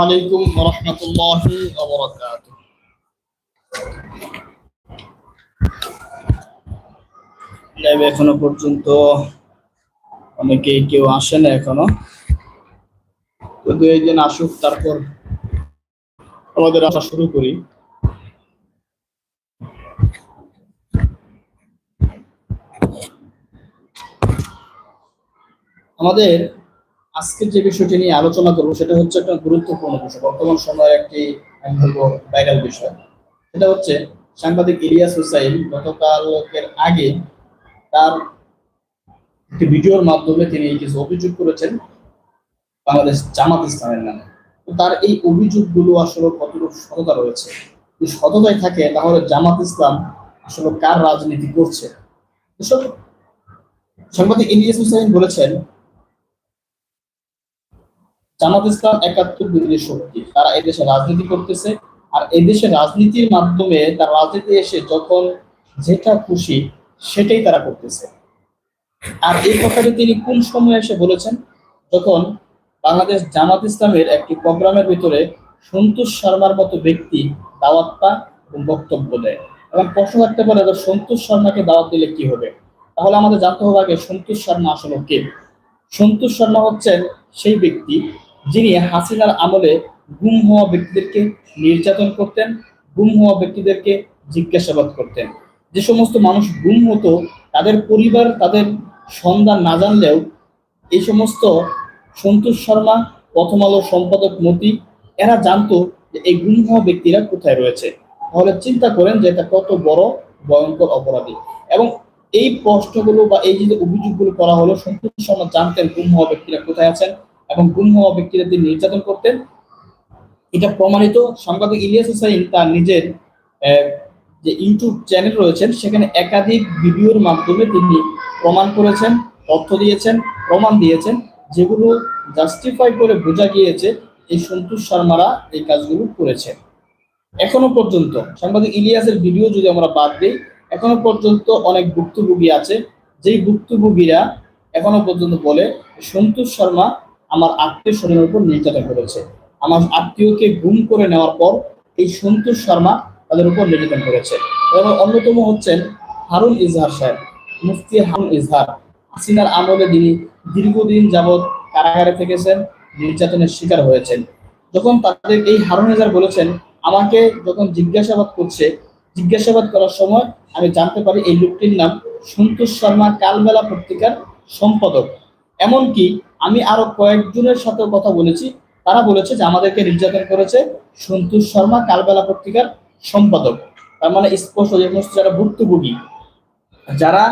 আলাইকুম রহমতুল্লাহি এখনও পর্যন্ত অনেকে কেউ আসে না এখনও। দু একজন আসুক, তারপর আমাদের আসা শুরু করি। আমাদের আজকের যে বিষয়টি নিয়ে আলোচনা করব, সেটা হচ্ছে একটা গুরুত্বপূর্ণ বিষয়। বর্তমান সময়ের একটি, আমি বলব ভাইরাল বিষয়। সেটা হচ্ছে সাংবাদিক ইলিয়াস হুসাইন গতকালের আগে তার একটি ভিডিওর মাধ্যমে তিনি কিছু অভিযোগ করেছেন বাংলাদেশ জামাত ইসলামের নামে। তো তার এই অভিযোগগুলো আসলে কতটুকু সততা রয়েছে? যদি সততায় থাকে, তাহলে জামাত ইসলাম আসলে কার রাজনীতি করছে? সাংবাদিক ইলিয়াস হুসাইন বলেছেন জামাত ইসলাম একাত্তর বিরোধী শক্তি। তারা এদেশে রাজনীতি করতেছে আর এদেশে রাজনীতির মাধ্যমে তার রাজনীতি এসে যখন যেটা খুশি সেটাই তারা করতেছে। আর এই কথাটি তিনি কোন সময় এসে বলেছেন? যখন বাংলাদেশ জামাত ইসলামের একটি প্রোগ্রামের ভিতরে সন্তোষ শর্মার মতো ব্যক্তি দাওয়াত পায় এবং বক্তব্য দেয় এবং প্রশ্ন থাকতে পারে সন্তোষ শর্মাকে দাওয়াত দিলে কি হবে? তাহলে আমাদের জানতে হবে আগে সন্তোষ শর্মা আসলে কে? সন্তোষ শর্মা হচ্ছেন সেই ব্যক্তি যিনি হাসিনার আমলে গুম হওয়া ব্যক্তিদেরকে নির্যাতন করতেন, গুম হওয়া ব্যক্তিদেরকে জিজ্ঞাসাবাদ করতেন। যে সমস্ত মানুষ গুম হতো, তাদের পরিবার, তাদের সন্ধান না জানলেও এই সমস্ত সন্তোষ শর্মা, প্রথম আলো সম্পাদক মতি, এরা জানতো যে এই গুম হওয়া ব্যক্তিরা কোথায় রয়েছে। তাহলে চিন্তা করেন যে এটা কত বড় ভয়ঙ্কর অপরাধী। এবং এই প্রশ্নগুলো বা এই যে অভিযোগগুলো করা হলো, সন্তোষ শর্মা জানতেন গুম হওয়া ব্যক্তিরা কোথায় আছেন এবং গুম হওয়া ব্যক্তিরা তিনি নির্যাতন করতেন এটা প্রমাণিত সাংবাদিক ইলিয়াস হুসাইন তার নিজের যে ইউটিউব চ্যানেল রয়েছেন, সেখানে একাধিক ভিডিওর মাধ্যমে তিনি প্রমাণ করেছেন, তথ্য দিয়েছেন, প্রমাণ দিয়েছেন, যেগুলো জাস্টিফাই করে বোঝা গিয়েছে এই সন্তোষ শর্মারা এই কাজগুলো করেছে। এখনও পর্যন্ত সাংবাদিক ইলিয়াসের ভিডিও যদি আমরা বাদ দিই, এখনও পর্যন্ত অনেক ভুক্তভোগী আছে। যেই ভুক্তভোগীরা এখনও পর্যন্ত বলে, সন্তোষ শর্মা আমার আত্মীয় স্বজনের উপর নির্যাতন করেছে আমার আত্মীয়কে গুম করে নেওয়ার পর এই সন্তোষ শর্মা তাদের উপর নির্যাতন করেছে। এবং অন্যতম হচ্ছেন হারুন ইজহার সাহেব, মুফতি হারুন ইজহার। হাসিনার আমলে তিনি দীর্ঘদিন যাবৎ কারাগারে থেকেছেন, নির্যাতনের শিকার হয়েছেন। যখন তাদের এই হারুন ইজহার বলেছেন, আমাকে যখন জিজ্ঞাসাবাদ করছে, জিজ্ঞাসাবাদ করার সময় আমি জানতে পারি এই লোকটির নাম সন্তোষ শর্মা কালবেলা পত্রিকার সম্পাদক। এমনকি আমি আরও কয়েকজনের সাথে কথা বলেছি। তারা বলেছে যে আমাদেরকে নির্যাতন করেছে সন্তোষ শর্মা, কালবেলা পত্রিকার সম্পাদক। তার মানে স্পষ্ট যে সমস্ত যারা ভুক্তভোগী, যারা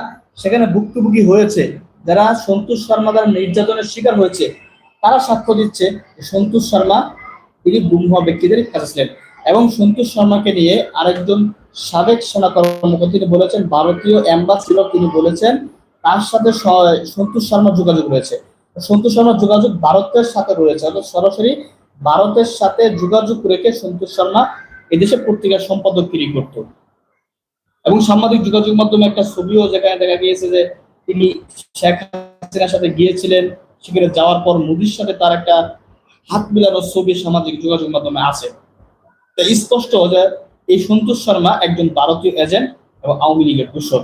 সেখানে ভুক্তভোগী হয়েছে, যারা সন্তোষ শর্মা দ্বারা নির্যাতনের শিকার হয়েছে, তারা সাক্ষ্য দিচ্ছে সন্তোষ শর্মা তিনি গুম ব্যক্তিদের কাছে ছিলেন। এবং সন্তোষ শর্মাকে নিয়ে আরেকজন সাবেক সেনা কর্মকর্তা তিনি বলেছেন, ভারতীয় অ্যাম্বাসিডর তিনি বলেছেন তার সাথে সন্তোষ শর্মার যোগাযোগ রয়েছে। সন্তোষ শর্মার যোগাযোগ ভারতের সাথে রয়েছে। অর্থাৎ সরাসরি ভারতের সাথে যোগাযোগ রেখে সন্তোষ শর্মা এদেশে পত্রিকার সম্পাদক সম্পাদকগিরি করত। এবং সাংবাদিক যোগাযোগ মাধ্যমে একটা ছবিও যেখানে দেখা গিয়েছে যে তিনি শেখ হাসিনার সাথে গিয়েছিলেন, সেখানে যাওয়ার পর মোদির সাথে তার একটা হাত মিলানোর ছবি সামাজিক যোগাযোগ মাধ্যমে আছে। স্পষ্ট যে এই সন্তোষ শর্মা একজন ভারতীয় এজেন্ট এবং আওয়ামী লীগের দূষক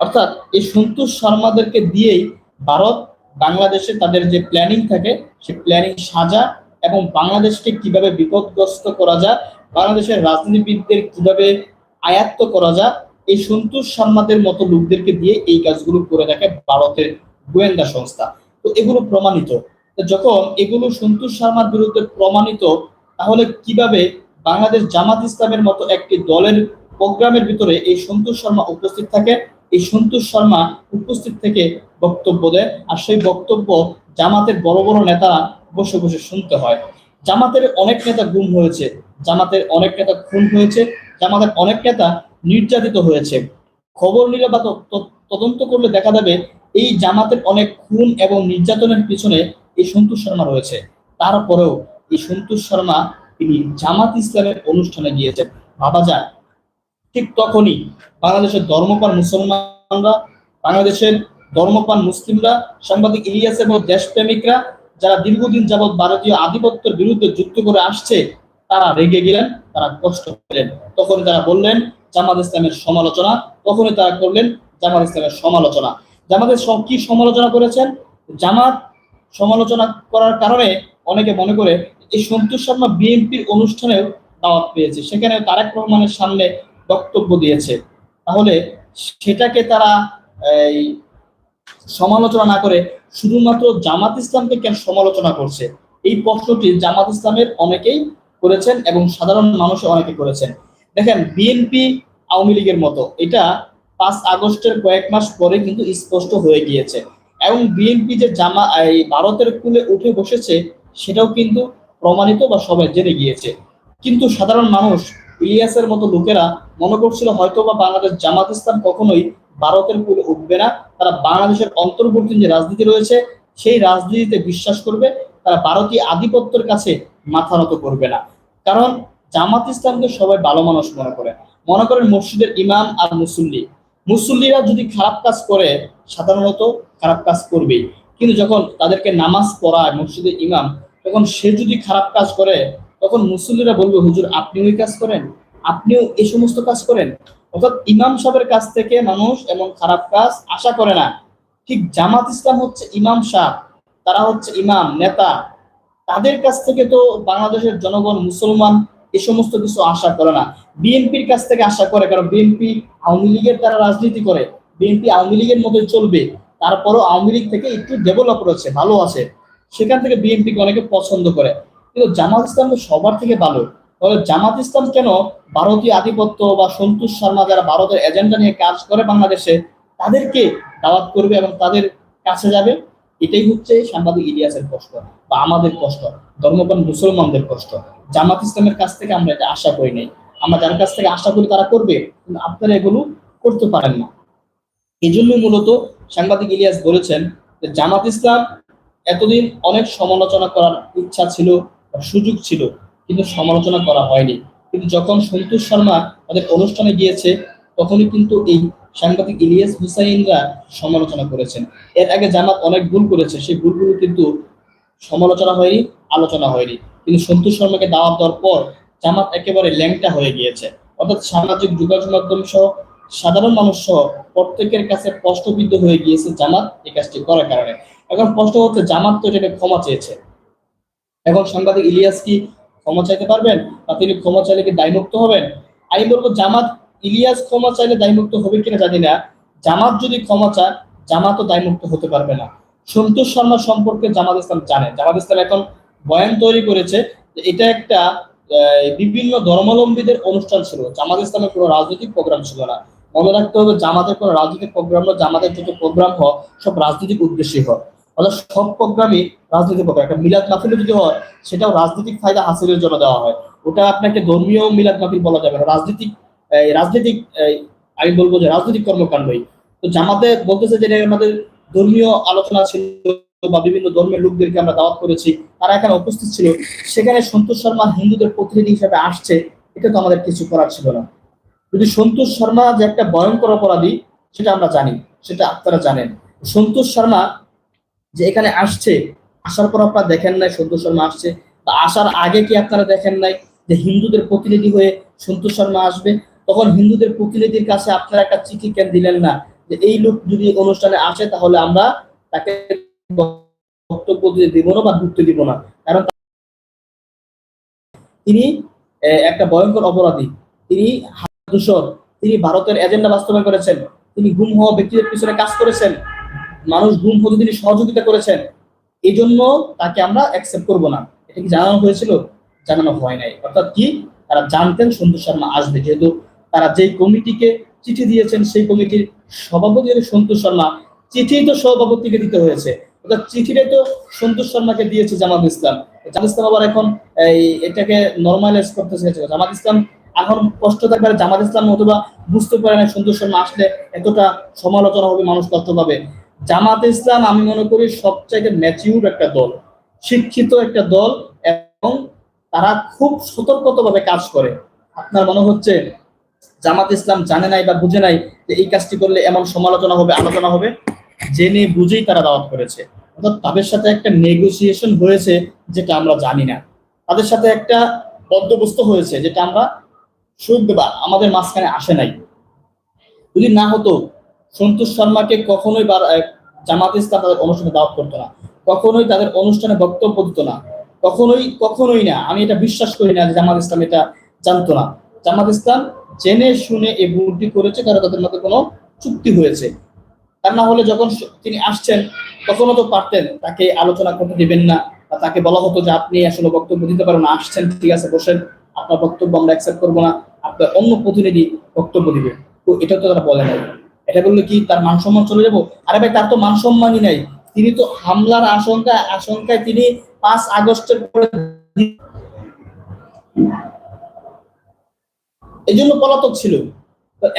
অর্থাৎ এই সন্তোষ শর্মাদেরকে দিয়েই ভারত বাংলাদেশে তাদের যে প্ল্যানিং থাকে সে প্ল্যানিং সাজা এবং বাংলাদেশকে কীভাবে বিপদগ্রস্ত করা যায়, বাংলাদেশের রাজনীতিবিদদের কীভাবে আয়াত্ত করা যায়, এই সন্তোষ শর্মাদের মতো লোকদেরকে দিয়ে এই কাজগুলো করে থাকে ভারতের গোয়েন্দা সংস্থা। তো এগুলো প্রমাণিত। যখন এগুলো সন্তোষ শর্মার বিরুদ্ধে প্রমাণিত, তাহলে কীভাবে বাংলাদেশ জামাত ইসলামের মতো একটি দলের প্রোগ্রামের ভিতরে এই সন্তোষ শর্মা উপস্থিত থাকে? এই সন্তোষ শর্মা উপস্থিত থেকে বক্তব্য দেয়। আর সেই বক্তব্য জামাতের বড় বড় নেতারা বসে বসে শুনতে হয়। জামাতের অনেক নেতা গুম হয়েছে, জামাতের অনেক নেতা খুন হয়েছে, জামাতের অনেক নেতা নির্যাতিত হয়েছে। খবর নিলে বা তদন্ত করলে দেখা যাবে এই জামাতের অনেক খুন এবং নির্যাতনের পিছনে এই সন্তোষ শর্মা রয়েছে। তারপরেও এই সন্তোষ শর্মা তিনি জামাত ইসলামের অনুষ্ঠানে গিয়েছেন। ভাবা যায় ঠিক তখনই বাংলাদেশের ধর্মপান মুসলমানরা, বাংলাদেশের ধর্মপান মুসলিমরা, সাংবাদিক ইলিয়াস এবং দেশপ্রেমিকরা, যারা দীর্ঘদিন যাবৎ ভারতীয় আধিপত্যের বিরুদ্ধে যুদ্ধ করে আসছে, তারা রেগে গেলেন, তারা কষ্ট পেলেন। তখন তারা বললেন, জামাত ইসলামের সমালোচনা। তখনই তারা করলেন, জামাত ইসলামের সমালোচনা। জামাতের কি সমালোচনা করেছেন? জামাত সমালোচনা করার কারণে অনেকে মনে করে, এই সন্তোষ শর্মা বিএনপির অনুষ্ঠানেও দাওয়াত পেয়েছে। সেখানে তারেক রহমানের সামনে বক্তব্য দিয়েছে। তাহলে সেটাকে তারা এই সমালোচনা না করে শুধুমাত্র জামাত ইসলামকে কেন সমালোচনা করছে? এই প্রশ্নটি জামাত ইসলামের অনেকেই করেছেন এবং সাধারণ মানুষও অনেকে করেছেন। দেখেন, বিএনপি আওয়ামী লীগের মতো, এটা পাঁচ আগস্টের কয়েক মাস পরে কিন্তু স্পষ্ট হয়ে গিয়েছে। এবং বিএনপি যে জামা, এই ভারতের কুলে উঠে বসেছে, সেটাও কিন্তু প্রমাণিত বা সবাই জেনে গিয়েছে। কিন্তু সাধারণ মানুষ, ইলিয়াসের মতো লোকেরা মনে করছিল হয়তো বা বাংলাদেশ জামাত ইসলাম কখনোই ভারতের কুলে উঠবে না। তারা বাংলাদেশের অন্তর্বর্তী যে রাজনীতি রয়েছে, সেই রাজনীতিতে বিশ্বাস করবে। তারা ভারতীয় আধিপত্যের কাছে মাথা নত করবে না। কারণ জামাত ইসলামকে সবাই ভালো মানুষ মনে করে। মনে করেন মসজিদের ইমাম আর মুসল্লি। মুসল্লিরা যদি খারাপ কাজ করে, সাধারণত খারাপ কাজ করবেই। কিন্তু যখন তাদেরকে নামাজ পড়ায় মসজিদের ইমাম, তখন সে যদি খারাপ কাজ করে, তখন মুসল্লিরা বলবে, হুজুর, আপনি ওই কাজ করেন? আপনিও এই সমস্ত কাজ করেন। অর্থাৎ ইমাম সাহেবের কাছ থেকে মানুষ এমন খারাপ কাজ আশা করে না। ঠিক জামাত ইসলাম হচ্ছে ইমাম সাহ তারা হচ্ছে ইমাম, নেতা। তাদের কাছ থেকে তো বাংলাদেশের জনগণ মুসলমান, এ সমস্ত কিছু আশা করে না। বিএনপির কাছ থেকে আশা করে, কারণ বিএনপি আওয়ামী লীগের তারা রাজনীতি করে। বিএনপি আওয়ামী লীগের মতোই চলবে। তারপরও আওয়ামী লীগ থেকে একটু ডেভেলপ রয়েছে, ভালো আছে। সেখান থেকে বিএনপিকে অনেকে পছন্দ করে। কিন্তু জামাত ইসলাম তো সবার থেকে ভালো। তবে জামাত ইসলাম কেন ভারতীয় আধিপত্য বা সন্তোষ শর্মা যারা ভারতের এজেন্ডা নিয়ে কাজ করে বাংলাদেশে, তাদেরকে দাওয়াত করবে এবং তাদের কাছে যাবে? এটাই হচ্ছে সাংবাদিক ইলিয়াসের কষ্ট বা আমাদের কষ্ট, ধর্মপ্রাণ মুসলমানদের কষ্ট। জামাত ইসলামের কাছ থেকে আমরা এটা আশা করি নাই। আমরা যার কাছ থেকে আশা করি তারা করবে, কিন্তু আপনারা এগুলো করতে পারেন না। এই জন্য মূলত সাংবাদিক ইলিয়াস বলেছেন যে জামাত ইসলাম এতদিন অনেক সমালোচনা করার ইচ্ছা ছিল, সুযোগ ছিল। কিন্তু সমালোচনা করা হয়নি। কিন্তু যখন সন্তোষ শর্মা তাদের অনুষ্ঠানে গিয়েছে, তখনই কিন্তু এই সাংবাদিক ইলিয়াস হুসাইনরা সমালোচনা করেছেন। এর আগে জামাত অনেক ভুল করেছে, সেই ভুলগুলো কিন্তু সমালোচনা হয়নি, আলোচনা হয়নি। কিন্তু সন্তোষ শর্মাকে দাওয়াত দেওয়ার পর জামাত একেবারে ল্যাংটা হয়ে গিয়েছে। অর্থাৎ সামাজিক যোগাযোগ মাধ্যম সহ সাধারণ মানুষ সহ প্রত্যেকের কাছে প্রশ্নবিদ্ধ হয়ে গিয়েছে জামাত এই কাজটি করার কারণে। এখন প্রশ্ন হচ্ছে, জামাত তো এটাকে ক্ষমা চেয়েছে। এখন সাংবাদিক ইলিয়াস কি ক্ষমা চাইতে পারবেন বা তিনি ক্ষমা চাইলে কি দায়মুক্ত হবেন? আমি বলব, জামাত ইলিয়াস ক্ষমা চাইলে দায়মুক্ত হবে কিনা জানি না। জামাত যদি ক্ষমা চায়, জামাতও দায়মুক্ত হতে পারবে না। সন্তোষ শর্মা সম্পর্কে জামাত ইসলাম জানে। জামাত ইসলাম এখন বয়ান তৈরি করেছে এটা একটা বিভিন্ন ধর্মাবলম্বীদের অনুষ্ঠান ছিল। জামাত ইসলামের কোনো রাজনৈতিক প্রোগ্রাম ছিল না। মনে রাখতে হবে, জামাতের কোনো রাজনৈতিক প্রোগ্রাম না। জামাতের যত প্রোগ্রাম হয়, সব রাজনৈতিক উদ্দেশ্যে হয়। অর্থাৎ সব প্রোগ্রামই রাজনৈতিক প্রোগ্রাম। একটা মিলাদ মাহফিল যদি হয়, সেটাও রাজনৈতিক ফায়দা হাসিলের জন্য দেওয়া হয়। ওটা আপনাকে ধর্মীয় মিলাদ মাহফিল বলা যাবে না। রাজনৈতিক রাজনৈতিক আমি বলব যে রাজনৈতিক কর্মকাণ্ডই। তো জামাতে বলতেছে যে আমাদের ধর্মীয় আলোচনা ছিল বা বিভিন্ন ধর্মের লোকদেরকে আমরা দাওয়াত করেছি। তারা এখানে উপস্থিত ছিল। সেখানে সন্তোষ শর্মা হিন্দুদের প্রতিনিধি হিসেবে আসছে। এটা তো আমাদের কিছু করার ছিল না। যদি সন্তোষ শর্মা যে একটা ভয়ঙ্কর অপরাধী, সেটা আমরা জানি। সেটা আপনারা জানেন। সন্তোষ শর্মা যে এখানে আসছে, আসার পর আপনারা দেখেন নাই, সন্তোষ শর্মা আসছে। বা আসার আগে কি আপনারা দেখেন নাই যে হিন্দুদের প্রতিনিধি হয়ে সন্তোষ শর্মা আসবে? তখন হিন্দুদের প্রতিনিধির কাছে আপনারা একটা চিঠি কেন দিলেন না? যে এই লোক যদি অনুষ্ঠানে আসে, তাহলে আমরা তাকে বক্তব্য দিব না বা ঢুকতে দিব না। কারণ তিনি একটা ভয়ঙ্কর অপরাধী। তিনি দূষণ তিনি ভারতের এজেন্ডা বাস্তবায়ন করেছেন। তিনি গুম হওয়া ব্যক্তিদের পিছনে কাজ করেছেন। মানুষ গুম হতে তিনি সহযোগিতা করেছেন এই জন্য তাকে আমরা অ্যাকসেপ্ট করব না। এটা কি জানানো হয়েছিল? জানানো হয় নাই। অর্থাৎ কি? তারা জানতেন সন্তোষ শর্মা আসবে, যেহেতু তারা যেই কমিটিকে চিঠি দিয়েছেন, সেই কমিটির সভাপতি সন্তোষ শর্মা। চিঠি তো সভাপতিকে দিতে হয়েছে। অর্থাৎ চিঠিটাই তো সন্তোষ শর্মাকে দিয়েছে জামাত ইসলাম। জামাত ইসলাম আবার এখন এই এটাকে নর্মালাইজ করতে চেয়েছে জামাত ইসলাম এখন কষ্ট থাকবে জামাত ইসলাম অথবা বুঝতে পারে না সন্তোষ শর্মা আসলে এতটা সমালোচনা হবে, মানুষ কষ্ট পাবে। জামাত ইসলাম আমি মনে করি সবচাইতে ম্যাচিউর একটা দল, শিক্ষিত একটা দল এবং তারা খুব সতর্কতভাবে কাজ করে। আপনার মনে হচ্ছে জামাত ইসলাম জানে নাই বা বুঝে নাই যে এই কাজটি করলে এমন সমালোচনা হবে, আলোচনা হবে? জেনে বুঝেই তারা দাওয়াত করেছে। অর্থাৎ তাদের সাথে একটা নেগোসিয়েশন হয়েছে যেটা আমরা জানি না। তাদের সাথে একটা বন্দোবস্ত হয়েছে যেটা আমরা শুনতে বা আমাদের মাঝখানে আসে নাই। যদি না হতো সন্তোষ শর্মাকে কখনোই জামাত ইসলাম তাদের অনুষ্ঠানে দাওয়াত করতো না। কখনোই তাদের অনুষ্ঠানে বক্তব্য দিত না। কখনোই কখনোই না। আমি এটা বিশ্বাস করি না যে জামাত ইসলাম এটা জানতো না। জামাত ইসলাম জেনে শুনে এই ভুলটি করেছে, কারণ তাদের মধ্যে কোনো চুক্তি হয়েছে। তার না হলে যখন তিনি আসছেন, তখনও তো পারতেন। তাকে আলোচনা করতে দিবেন না তাকে বলা হতো যে আপনি আসলে বক্তব্য দিতে পারেন না। আসছেন, ঠিক আছে, বসেন। আপনার বক্তব্য আমরা অ্যাকসেপ্ট করব না। আপনার অন্য প্রতিনিধি বক্তব্য দিবে। তো এটা তো তারা বলে নাই। এটা বললে কি, তার মান সম্মান চলে যাব? আরে ভাই, তার তো মান সম্মানই নাই। তিনি তো হামলার আশঙ্কা, আশঙ্কায় তিনি পাঁচ আগস্টের পরে এই জন্য পলাতক ছিল।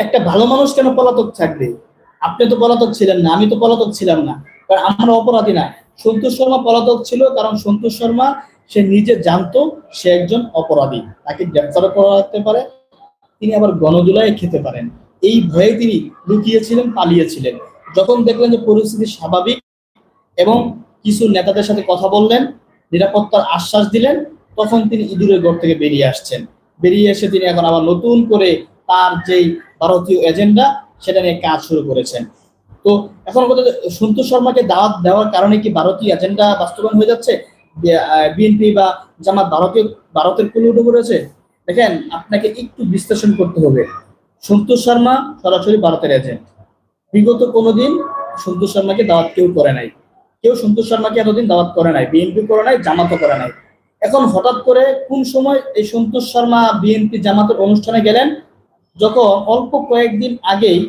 একটা ভালো মানুষ কেন পলাতক থাকবে? আপনি তো পলাতক ছিলেন না, আমি তো পলাতক ছিলাম না। কারণ আমরা অপরাধী না। সন্তোষ শর্মা পলাতক ছিল কারণ সন্তোষ শর্মা, সে নিজে জানতো সে একজন অপরাধী। তাকে গ্রেফতার করা পারে, তিনি আবার গণদুলায় খেতে পারেন। এই ভয়ে তিনি লুকিয়েছিলেন, পালিয়েছিলেন। যখন দেখলেন যে পরিস্থিতি স্বাভাবিক এবং কিছু নেতাদের সাথে কথা বললেন, নিরাপত্তার আশ্বাস দিলেন, তখন তিনি ইঁদুরের ঘর থেকে বেরিয়ে আসছেন। বেরিয়ে এসে তিনি এখন আবার নতুন করে তার যেই ভারতীয় এজেন্ডা, সেটা নিয়ে কাজ শুরু করেছেন। তো এখন কথা সন্তোষ শর্মাকে দাওয়াত দেওয়ার কারণে কি ভারতীয় এজেন্ডা বাস্তবায়ন হয়ে যাচ্ছে? বিএনপি বা জামাত ভারতীয়, ভারতের কুলে উঠে পড়েছে দেখেন, আপনাকে একটু বিশ্লেষণ করতে হবে। সন্তোষ শর্মা সরাসরি ভারতের এজেন্ট বিগত কোনোদিন সন্তোষ শর্মাকে দাওয়াত কেউ করে নাই। কেউ সন্তোষ শর্মাকে এতদিন দাওয়াত করে নাই বিএনপি করে নাই, জামাতও করে নাই। এখন হঠাৎ করে কোন সময় এই সন্তোষ শর্মা বিএনপি জামাতের অনুষ্ঠানে গেলেন? যখন অল্প কয়েকদিন আগেই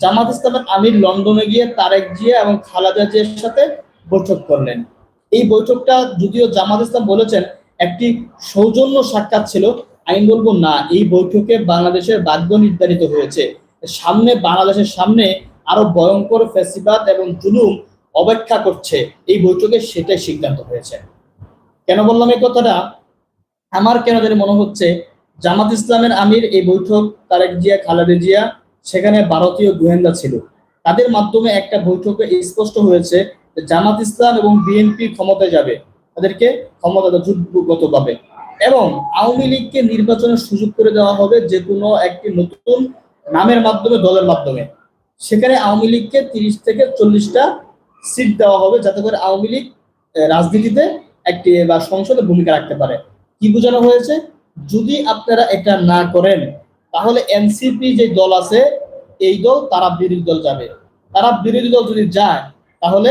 জামাত ইসলামের আমির লন্ডনে গিয়ে তারেক জিয়া এবং খালাদা জিয়ার সাথে বৈঠক করলেন। এই বৈঠকটা যদিও জামাত ইসলাম বলেছেন, একটি সৌজন্য সাক্ষাৎ ছিল আমি বলব না, এই বৈঠকে বাংলাদেশের ভাগ্য নির্ধারিত হয়েছে। সামনে, বাংলাদেশের সামনে আরও ভয়ঙ্কর ফেসিবাদ এবং জুলুম অপেক্ষা করছে। এই বৈঠকে সেটাই সিদ্ধান্ত হয়েছে। কেন বললাম এই কথাটা? আমার কেন জানি মনে হচ্ছে, জামাত ইসলামের আমির এই বৈঠক তারেক জিয়া, খালেদা জিয়া, সেখানে ভারতীয় গোয়েন্দা ছিল। তাদের মাধ্যমে একটা বৈঠকে স্পষ্ট হয়েছে জামাত ইসলাম এবং বিএনপি ক্ষমতায় যাবে। তাদেরকে ক্ষমতা যুদ্ধগত পাবে এবং আওয়ামী লীগকে নির্বাচনের সুযোগ করে দেওয়া হবে যে কোনো একটি নতুন নামের মাধ্যমে, দলের মাধ্যমে। সেখানে আওয়ামী লীগকে তিরিশ থেকে চল্লিশটা সিট দেওয়া হবে যাতে করে আওয়ামী লীগ রাজনীতিতে একটি, বা সংসদে ভূমিকা রাখতে পারে। কি বোঝানো হয়েছে? যদি আপনারা এটা না করেন, তাহলে এনসিপি যে দল আছে, এই দল তারা বিরোধী দল যাবে। তারা বিরোধী দল যদি যায়, তাহলে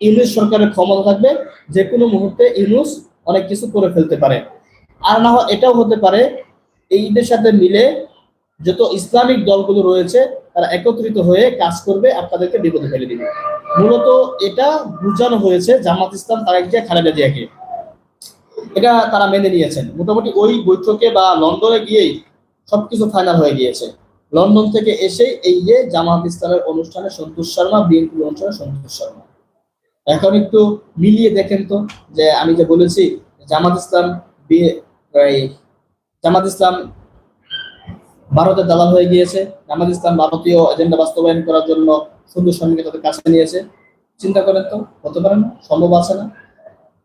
ইউনুস সরকারের ক্ষমতা থাকবে। যে কোনো মুহূর্তে ইউনুস অনেক কিছু করে ফেলতে পারে। আর না হয় এটাও হতে পারে, এইদের সাথে মিলে যত ইসলামিক দলগুলো রয়েছে, তারা একত্রিত হয়ে কাজ করবে আপনাদেরকে বিপদে ফেলে দিবে। মূলত এটা বোঝানো হয়েছে জামাত ইসলাম তারেক জিয়া, খালেদা জিয়াকে। এটা তারা মেনে নিয়েছেন। মোটামুটি ওই বৈঠকে বা লন্ডনে গিয়েই সবকিছু ফাইনাল হয়ে গিয়েছে। লন্ডন থেকে এসে এই যে জামাত ইসলামের অনুষ্ঠানে সন্তোষ শর্মা, বিএনপি অনুষ্ঠানে সন্তোষ শর্মা। এখন একটু মিলিয়ে দেখেন তো যে আমি যে বলেছি, জামাত ইসলাম জামাত ইসলাম ভারতের দালাল হয়ে গিয়েছে। জামাত ইসলাম ভারতীয় এজেন্ডা বাস্তবায়ন করার জন্য সুন্দর সঙ্গে তাদের কাছে নিয়েছে চিন্তা করেন তো, হতে পারে না, সম্ভব আছে না?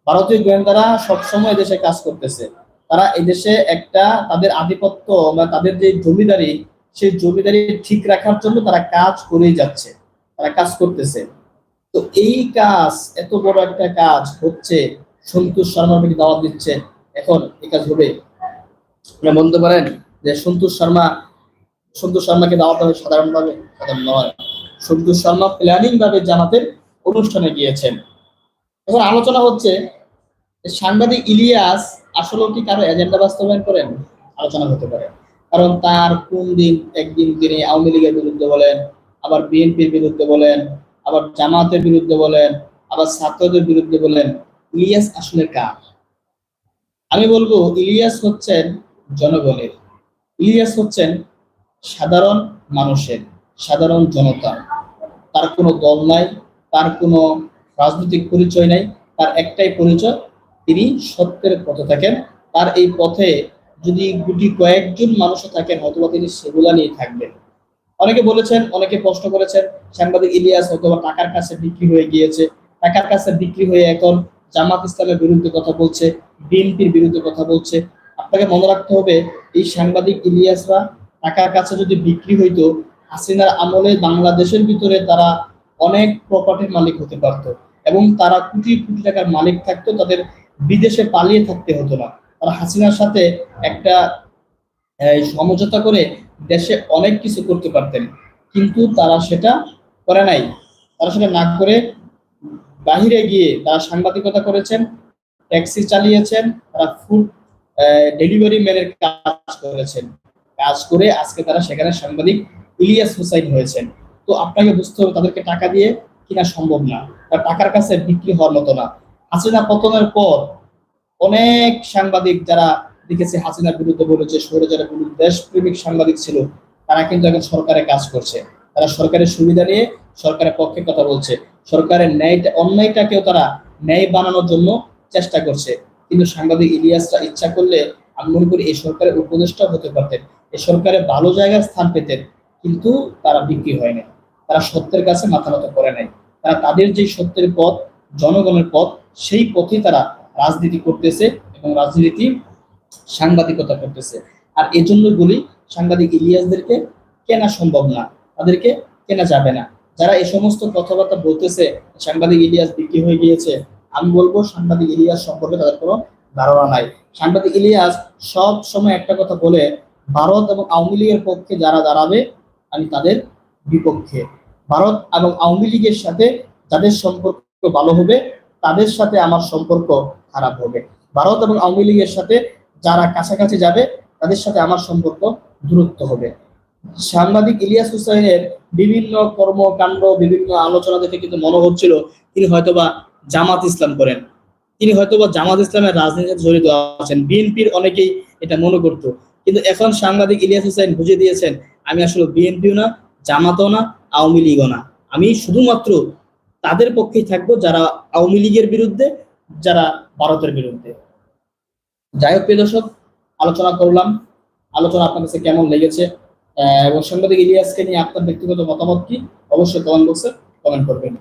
ভারতীয় গোয়েন্দারা সবসময় দেশে কাজ করতেছে। তারা এদেশে একটা তাদের আধিপত্য বা তাদের যে জমিদারি, সেই জমিদারি ঠিক রাখার জন্য তারা কাজ করেই যাচ্ছে, তারা কাজ করতেছে। তো এই কাজ, এত বড় একটা কাজ হচ্ছে, সন্তোষ শর্মা প্রতি দাওয়াত দিচ্ছেন এখন এই কাজ হবে। আপনারা বলতে পারেন যে সন্তোষ শর্মা, সন্তোষ শর্মাকে দাওয়াত হবে সাধারণভাবে, সাধারণ নয়। সন্তোষ শর্মা প্ল্যানিং ভাবে জামাতের অনুষ্ঠানে গিয়েছেন। এখন আলোচনা হচ্ছে সাংবাদিক ইলিয়াস আসলে কি কারও এজেন্ডা বাস্তবায়ন করেন? আলোচনা হতে পারে। কারণ তার কোন দিন একদিন তিনি আওয়ামী লীগের বিরুদ্ধে বলেন, আবার বিএনপির বিরুদ্ধে বলেন আবার জামাতের বিরুদ্ধে বলেন, আবার ছাত্রদের বিরুদ্ধে বলেন, ইলিয়াস আসলে কার? আমি বলব, ইলিয়াস হচ্ছেন জনগণের। ইলিয়াস হচ্ছেন সাধারণ মানুষের, সাধারণ জনতা। তার কোনো দল নাই, তার কোনো রাজনৈতিক পরিচয় নাই, তার একটাই পরিচয়, তিনি সত্যের পথে থাকেন। তার এই পথে যদি গুটি কয়েকজন মানুষও থাকেন, হয়তোবা তিনি সেগুলা নিয়ে থাকবেন। অনেকে বলেছেন, অনেকে প্রশ্ন করেছেন, সাংবাদিক ইলিয়াস হয়তোবা টাকার কাছে বিক্রি হয়ে গিয়েছে। টাকার কাছে বিক্রি হয়ে এখন জামাত ইসলামের বিরুদ্ধে কথা বলছে, বিএনপির বিরুদ্ধে কথা বলছে। আপনাকে মনে রাখতে হবে, এই সাংবাদিক ইলিয়াসরা টাকার কাছে যদি বিক্রি হইতো, হাসিনার আমলে বাংলাদেশের ভিতরে তারা অনেক প্রপার্টির মালিক হতে পারতো এবং তারা কোটি কোটি টাকার মালিক থাকতো, তাদের বিদেশে পালিয়ে থাকতে হতো না। তারা হাসিনার সাথে একটা সমঝোতা করে দেশে অনেক কিছু করতে পারতেন, কিন্তু তারা সেটা করে নাই। তারা সেটা না করে বাহিরে গিয়ে তারা সাংবাদিকতা করেছেন, ট্যাক্সি চালিয়েছেন, তারা ফুড ডেলিভারি ম্যানের কাজ করেছেন। কাজ করে আজকে তারা সেখানে সাংবাদিক ইলিয়াস হুসাইন হয়েছেন। তো আপনাকে বুঝতে হবে, তাদেরকে টাকা দিয়ে কিনা সম্ভব না। তার টাকার কাছে বিক্রি হওয়ার মতো না। হাসিনা পতনের পর অনেক সাংবাদিক যারা দেখেছে হাসিনার বিরুদ্ধে বলেছে সৌরজারের বিরুদ্ধে দেশপ্রেমিক সাংবাদিক ছিল, তারা কিন্তু এখন সরকারে কাজ করছে। তারা সরকারের সুবিধা নিয়ে সরকারের পক্ষে কথা বলছে। সরকারের ন্যায়টা অন্যায়টাকেও তারা ন্যায় বানানোর জন্য চেষ্টা করছে। কিন্তু সাংবাদিক ইলিয়াসরা ইচ্ছা করলে, আমি মনে করি এই সরকারের উপদেষ্টা হতে পারতেন। এই সরকারে ভালো জায়গায় স্থান পেতেন, কিন্তু তারা বিক্রি হয় না তারা সত্যের কাছে মাথা নত করে নাই। তারা তাদের যে সত্যের পথ, জনগণের পথ, সেই পথে তারা রাজনীতি করতেছে এবং রাজনীতি সাংবাদিকতা করতেছে। আর এজন্য বলি, সাংবাদিক ইলিয়াসদেরকে কেনা সম্ভব না। তাদেরকে কেনা যাবে না। যারা এই সমস্ত কথাবার্তা বলতেছে, সাংবাদিক ইলিয়াস বিক্রি হয়ে গিয়েছে, আমি বলব সাংবাদিক ইলিয়াস সম্পর্কে তাদের কোনো ধারণা নাই। সাংবাদিক ইলিয়াস সব সময় একটা কথা বলে, ভারত এবং আওয়ামী লীগের পক্ষে যারা দাঁড়াবে, আমি তাদের বিপক্ষে। ভারত এবং আওয়ামী লীগের সাথে যাদের সম্পর্ক ভালো হবে, তাদের সাথে আমার সম্পর্ক খারাপ হবে। ভারত এবং আওয়ামী লীগের সাথে যারা কাছাকাছি যাবে, তাদের সাথে আমার সম্পর্ক দূরত্ব হবে। সাংবাদিক ইলিয়াস হুসাইনের বিভিন্ন কর্মকাণ্ড, বিভিন্ন আলোচনা দেখে কিন্তু মনে হচ্ছিল তিনি হয়তোবা জামাত ইসলাম করেন। তিনি হয়তোবা জামাত ইসলামের রাজনীতিতে জড়িত আছেন। বিএনপির অনেকেই এটা মনে করতো। কিন্তু এখন সাংবাদিক ইলিয়াস হুসাইন বুঝে দিয়েছেন, আমি আসলে বিএনপিও না, জামাতও না, আওয়ামী লীগও না। আমি শুধুমাত্র তাদের পক্ষেই থাকব যারা আওয়ামী লীগের বিরুদ্ধে, যারা ভারতের বিরুদ্ধে। যাই হোক দর্শক, আলোচনা করলাম। আলোচনা আপনার কাছে কেমন লেগেছে? এবং সাংবাদিক ইলিয়াসকে নিয়ে আপনার ব্যক্তিগত মতামত কি? অবশ্যই কমেন্ট বক্সে কমেন্ট করবেন।